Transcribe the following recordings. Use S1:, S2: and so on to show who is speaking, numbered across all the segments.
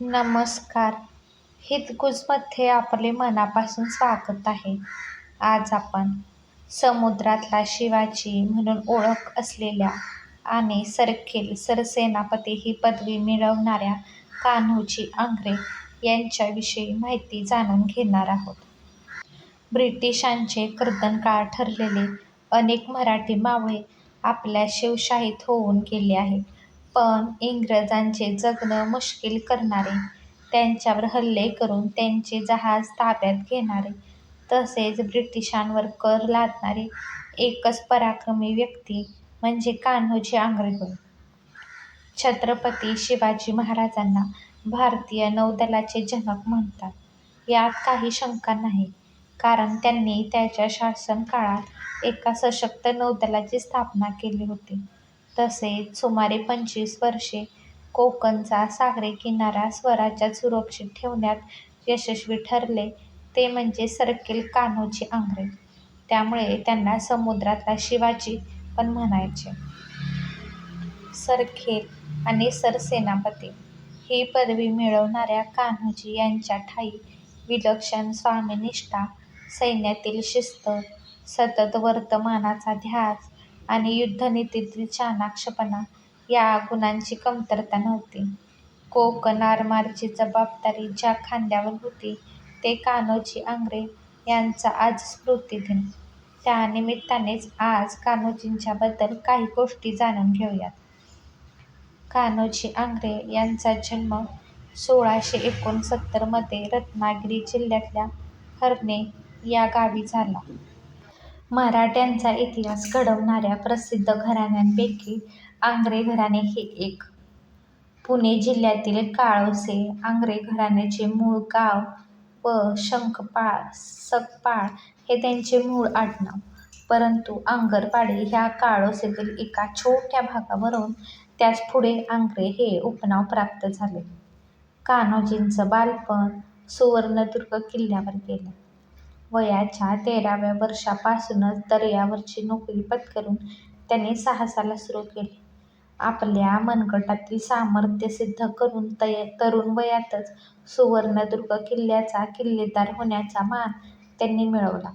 S1: नमस्कार हितगुजमध्ये आपले मनापासून स्वागत आहे. आज आपण समुद्रातला शिवाजी म्हणून ओळख असलेल्या आणि सरखेल सरसेनापती ही पदवी मिळवणाऱ्या कान्होजी आंग्रे यांच्याविषयी माहिती जाणून घेणार आहोत. ब्रिटिशांचे कर्दनकाळ ठरलेले अनेक मराठी मावळे आपल्या शिवशाहीत होऊन गेले आहेत. पण इंग्रजांचे जगणं मुश्किल करणारे, त्यांच्यावर हल्ले करून त्यांचे जहाज ताब्यात घेणारे तसेच ब्रिटिशांवर कर लादणारे एकच पराक्रमी व्यक्ती म्हणजे कान्होजी आंग्रे होय. छत्रपती शिवाजी महाराजांना भारतीय नौदलाचे जनक म्हणतात, यात काही शंका नाही. कारण त्यांनी त्यांच्या शासनकाळात एका सशक्त नौदलाची स्थापना केली होती. तसेच सुमारे पंचवीस वर्षे कोकणचा सागरी किनारा स्वराज्यात सुरक्षित ठेवण्यात यशस्वी ठरले ते म्हणजे सर्किल कान्होजी आंग्रे. त्यामुळे त्यांना समुद्रातला शिवाजी पण म्हणायचे. सरखेल आणि सरसेनापती ही पदवी मिळवणाऱ्या कान्होजी यांच्या ठायी विलक्षण स्वामिनिष्ठा, सैन्यातील शिस्त, सतत वर्तमानाचा ध्यास आणि युद्धनीतीतील चाणाक्षपणा या गुणांची कमतरता नव्हती. कोकण आरमाराची जबाबदारी ज्या खांद्यावर होती ते कान्होजी आंग्रे यांचा आज स्मृतिदिन. त्यानिमित्तानेच आज कान्होजींच्याबद्दल काही गोष्टी जाणून घेऊयात. कान्होजी आंग्रे यांचा जन्म सोळाशे एकोणसत्तरमध्ये रत्नागिरी जिल्ह्यातल्या हर्णे या गावी झाला. मराठ्यांचा इतिहास घडवणाऱ्या प्रसिद्ध घराण्यांपैकी आंग्रे घराणे हे एक. पुणे जिल्ह्यातील काळोसे आंग्रे घराण्याचे मूळ गाव व शंखपाळ सकपाळ हे त्यांचे मूळ आडनाव. परंतु आंगरवाडी ह्या काळोसेतील एका छोट्या भागावरून त्यास पुढे आंग्रे हे उपनाव प्राप्त झाले. कान्होजींचं बालपण सुवर्णदुर्ग किल्ल्यावर गेलं. वयाच्या तेराव्या वर्षापासूनच दर्यावरची नोकरी पत्करून त्यांनी साहसाला सुरू केले. आपल्या मनगटातील सामर्थ्य सिद्ध करून तरुण वयातच सुवर्णदुर्ग किल्ल्याचा किल्लेदार होण्याचा मान त्यांनी मिळवला.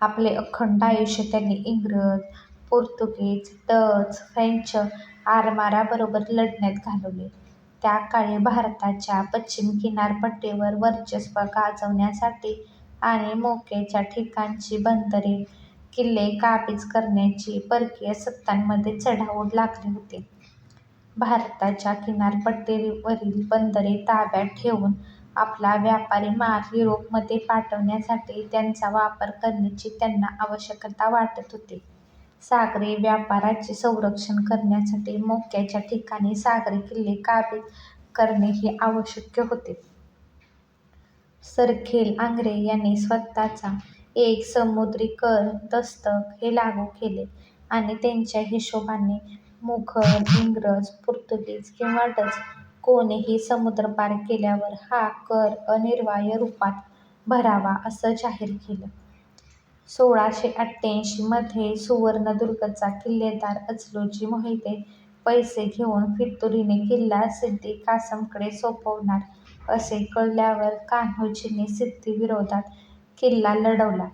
S1: आपले अखंड आयुष्य त्यांनी इंग्रज, पोर्तुगीज, डच, फ्रेंच आरमाराबरोबर लढण्यात घालवले. त्याकाळी भारताच्या पश्चिम किनारपट्टीवर वर्चस्व गाजवण्यासाठी आणि मोक्याच्या ठिकाणची बंदरे, किल्ले काबीज करण्याची परकीय सत्तांमध्ये चढाओढ लागली होती. भारताच्या किनारपट्टीवरील बंदरे ताब्यात ठेवून आपला व्यापारी माल युरोपमध्ये पाठवण्यासाठी त्यांचा वापर करण्याची त्यांना आवश्यकता वाटत होती. सागरी व्यापाराचे संरक्षण करण्यासाठी मोक्याच्या ठिकाणी सागरी किल्ले काबीज करणे हे आवश्यक होते. सरखेल आंग्रे यांनी स्वतःचा एक समुद्री कर दस्तक हे लागू केले आणि त्यांच्या हिशोबाने मुघल, इंग्रज, पोर्तुगीज किंवा डच कोणीही समुद्र पार केल्यावर हा कर अनिर्वाय रूपात भरावा असं जाहीर केलं. सोळाशे अठ्ठ्याऐंशीमध्ये सुवर्णदुर्गचा किल्लेदार अचलुजी मोहिते पैसे घेऊन फितुरीने किल्ला सिद्दी कासमकडे सोपवणार असे कळल्यावर कान्होजींनी सिद्दीविरोधात किल्ला लढवला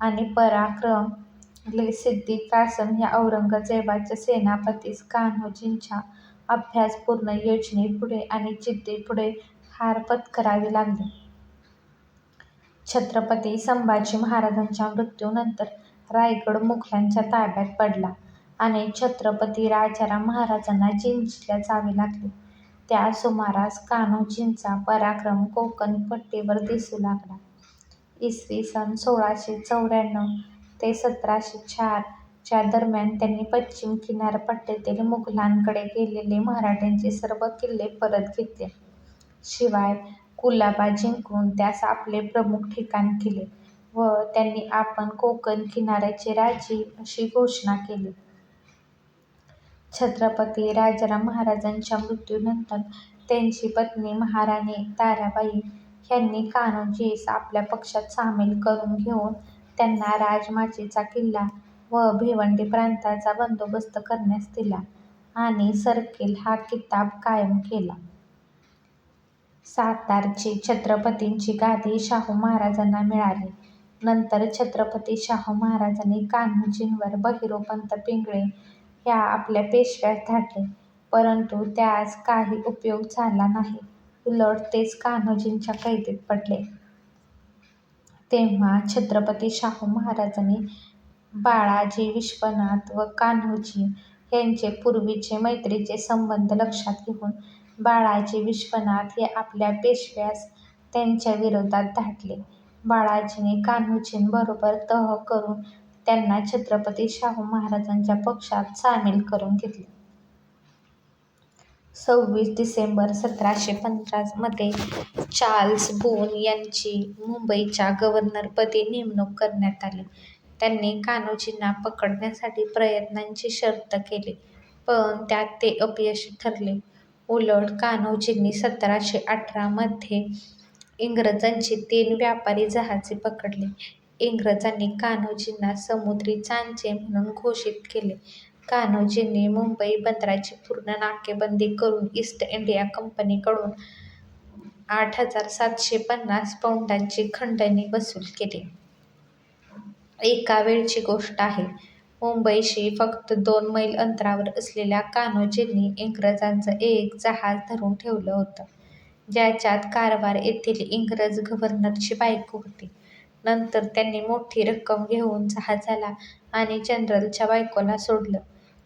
S1: आणि पराक्रमले सिद्दी कासम ह्या औरंगजेबाच्या सेनापतीस कान्होजींच्या अभ्यासपूर्ण योजनेपुढे आणि जिद्दीपुढे हार पत्करावी लागली. छत्रपती संभाजी महाराजांच्या मृत्यूनंतर रायगड मुघलांच्या ताब्यात पडला आणि छत्रपती राजाराम महाराजांना जिंजीला जावे लागले. त्या सुमारास कान्होजींचा पराक्रम कोकण पट्टीवर दिसू लागला. इसवी सन सोळाशे चौऱ्याण्णव ते सतराशे चार च्या दरम्यान त्यांनी पश्चिम किनारपट्टीतील मुघलांकडे गेलेले मराठ्यांचे सर्व किल्ले परत घेतले. शिवाय कुलाबा जिंकून त्यास आपले प्रमुख ठिकाण केले व त्यांनी आपण कोकण किनाऱ्याचे राजे अशी घोषणा केली. छत्रपती राजाराम महाराजांच्या मृत्यूनंतर त्यांची पत्नी महाराणी ताराबाई ह्यांनी कान्होजीस आपल्या पक्षात सामील करून घेऊन त्यांना राजमाचीचा किल्ला व भिवंडी प्रांताचा बंदोबस्त करण्यास दिला आणि सरखेल हा किताब कायम केला. सातारची छत्रपतींची गादी शाहू महाराजांना मिळाली. नंतर छत्रपती शाहू महाराजांनी कान्होजींवर बहिरोपंत पिंगळे ह्या आपल्या पेशव्यास धाडले. परंतु त्यास काही उपयोग झाला नाही. उलट तेच कान्होजींच्या कैदेत पडले. तेव्हा छत्रपती शाहू महाराजांनी बाळाजी विश्वनाथ व कान्होजी ह्यांचे पूर्वीचे मैत्रीचे संबंध लक्षात घेऊन बाळाजी विश्वनाथ हे आपल्या पेशव्यास त्यांच्याविरोधात धाडले. बाळाजीने कान्होजींबरोबर तह करून त्यांना छत्रपती शाहू महाराजांच्या पक्षात सामील करून घेतले. सव्वीस डिसेंबर सतराशे पन्नासमध्ये चार्ल्स बोन यांची मुंबईच्या गव्हर्नरपदी नेमणूक करण्यात आली. त्यांनी कान्होजींना पकडण्यासाठी प्रयत्नांची शर्थ केली पण त्यात ते अपयशी ठरले. उलट कान्होजींनी सतराशे अठरामध्ये इंग्रजांची तीन व्यापारी जहाजे पकडली. इंग्रजांनी कान्होजींना समुद्री चांचे म्हणून घोषित केले. कान्होजींनी मुंबई बंदराची पूर्ण नाकेबंदी करून ईस्ट इंडिया कंपनीकडून आठ हजार सातशे पन्नास पौंडांची खंडणी वसूल केली. एका वेळची गोष्ट आहे. मुंबईशी फक्त दोन मैल अंतरावर असलेल्या कान्होजींनी इंग्रजांचं एक जहाज धरून ठेवलं होतं, ज्याच्यात कारवार येथील इंग्रज गव्हर्नरची बायको होती. नंतर त्यांनी मोठी रक्कम घेऊन जहाजाला आणि जनरलच्या बायकोला सोडलं.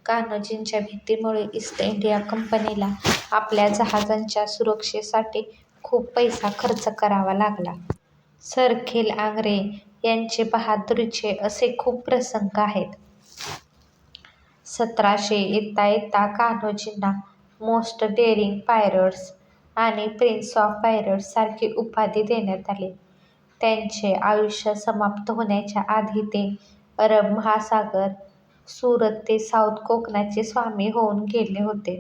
S1: कान्होजींच्या भीतीमुळे ईस्ट इंडिया कंपनीला आपल्या जहाजांच्या सुरक्षेसाठी खूप पैसा खर्च करावा लागला. सरखेल आंग्रे यांचे बहादुरीचे असे खूप प्रसंग आहेत. सतराशे येता येता कान्होजींना मोस्ट डेअरिंग पायरट्स आणि प्रिन्स ऑफ पायरट्स सारखी उपाधी देण्यात आली. त्यांचे आयुष्य समाप्त होण्याच्या आधी ते अरब महासागर, सुरत ते साऊथ कोकणाचे स्वामी होऊन गेले होते.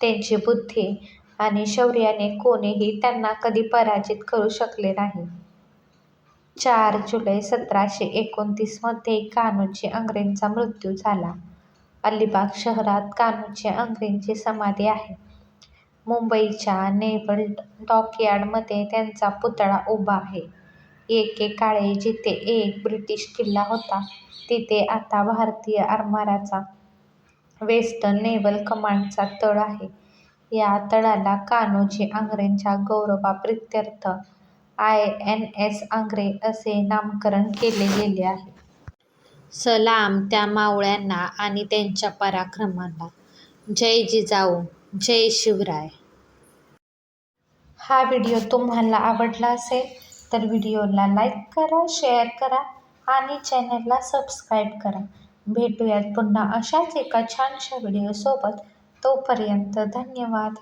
S1: त्यांची बुद्धी आणि शौर्याने कोणीही त्यांना कधी पराजित करू शकले नाही. चार जुलै सतराशे एकोणतीसमध्ये कान्होजी आंग्रेंचा मृत्यू झाला. अलिबाग शहरात कान्होजी आंग्रेंची समाधी आहे. मुंबईच्या नेव्हल डॉकयार्डमध्ये त्यांचा पुतळा उभा आहे. एकेकाळी जिथे एक ब्रिटिश किल्ला होता तिथे आता भारतीय आरमाराचा वेस्टर्न नेव्हल कमांडचा तळ आहे. या तळाला कान्होजी आंग्रेंच्या गौरवाप्रीत्यर्थ आयएनएस आंग्रे असे नामकरण केले गेले आहे. सलाम त्या मावळ्यांना आणि त्यांच्या पराक्रमाला! जय जिजाऊ, जय शिवराय! हा व्हिडिओ तुम्हाला आवडला असेल तर व्हिडिओला लाईक करा, शेअर करा आणि चॅनलला सबस्क्राईब करा. भेटूयात पुन्हा अशाच एका छानशा व्हिडिओसोबत. तोपर्यंत धन्यवाद.